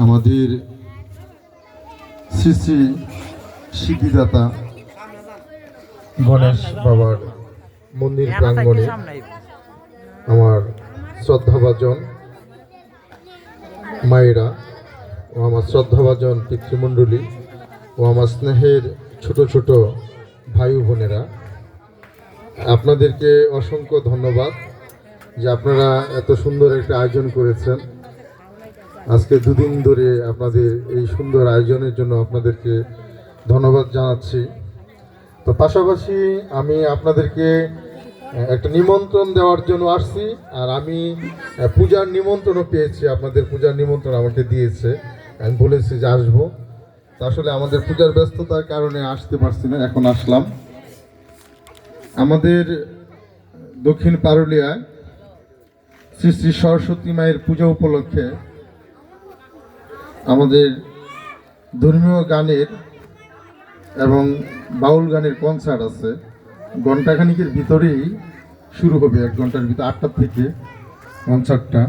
আমাদের শ্রী শ্রী সিদ্ধিদাতা গণেশ বাবার মন্দির প্রাঙ্গণে আমার শ্রদ্ধাভাজন মায়েরা ও আমার শ্রদ্ধাভাজন পিতৃমণ্ডলী ও আমার স্নেহের ছোট ছোট ভাই বোনেরা আপনাদেরকে অসংখ্য ধন্যবাদ যে আপনারা এত সুন্দর একটা আয়োজন করেছেন। আজকে দুদিন ধরে আপনাদের এই সুন্দর আয়োজনের জন্য আপনাদেরকে ধন্যবাদ জানাচ্ছি। তো পাশাপাশি আমি আপনাদেরকে একটা নিমন্ত্রণ দেওয়ার জন্য আসছি, আর আমি পূজার নিমন্ত্রণও পেয়েছি। আপনাদের পূজার নিমন্ত্রণ আমাকে দিয়েছে। আমি বলেছি যে আসব। তো আসলে আমাদের পূজার ব্যস্ততার কারণে আসতে পারছি না, এখন আসলাম। আমাদের দক্ষিণ পারুলিয়ায় শ্রী শ্রী সরস্বতী মায়ের পূজা উপলক্ষে আমাদের ধর্মীয় গানের এবং বাউল গানের কনসার্ট আছে। ঘন্টাখানিকের ভিতরেই শুরু হবে, এক ঘণ্টার ভিতরে, আটটার থেকে কনসার্টটা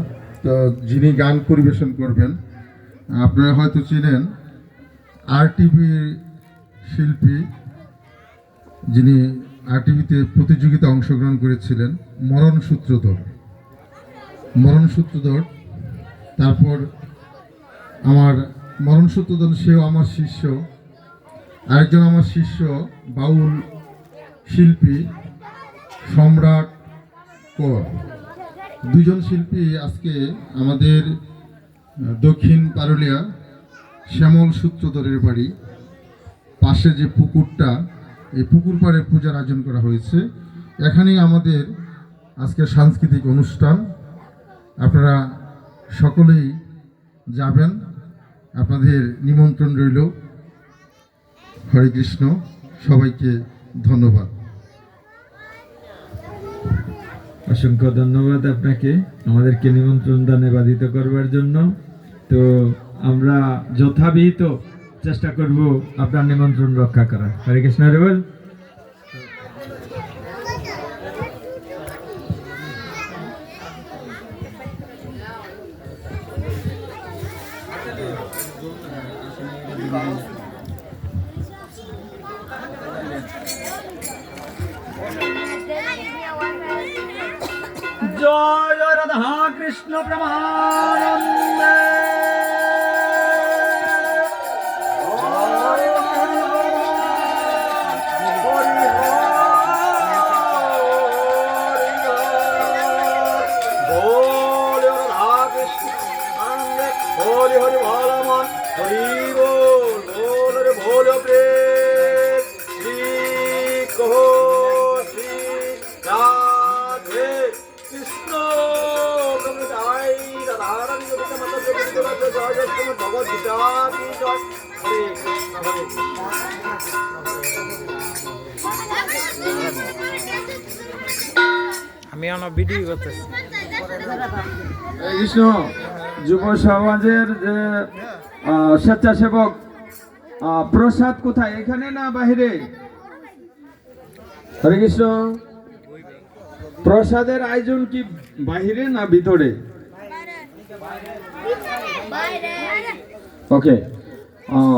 তো যিনি গান পরিবেশন করবেন, আপনারা হয়তো চিনেন আর টিভি শিল্পী, যিনি আর টিভিতে প্রতিযোগিতা অংশগ্রহণ করেছিলেন মরণ সূত্রধর মরণ সূত্রধর তারপর আমার মরণ সূত্রধর সেও আমার শিষ্য। আরেকজন আমার শিষ্য, বাউল শিল্পী সম্রাট কর। দুজন শিল্পী আজকে আমাদের দক্ষিণ পারুলিয়া শ্যামল সূত্রধরের বাড়ি। পাশে যে পুকুরটা, এই পুকুর পাড়ে পূজার আয়োজন করা হয়েছে। এখানেই আমাদের আজকে সাংস্কৃতিক অনুষ্ঠান। আপনারা সকলেই যাবেন। আপনাদের নিমন্ত্রণ রইল। হরে কৃষ্ণ, সবাইকে ধন্যবাদ। অসংখ্য ধন্যবাদ আপনাকে, আমাদেরকে নিমন্ত্রণ দানে বাধিত করবার জন্য। তো আমরা যথাবিহিত চেষ্টা করব আপনার নিমন্ত্রণ রক্ষা করা হরে কৃষ্ণ, হরে জয় জয় রাধা কৃষ্ণ প্রমানন্দে হরি হরি ভালো মন হরি আমি করতেছি। কৃষ্ণ যুব সমাজের যে স্বেচ্ছাসেবক প্রসাদ কোথায়? এখানে না বাহিরে? হরে কৃষ্ণ। প্রসাদের আয়োজন কি বাহিরে না ভিতরে? Okay. Uh,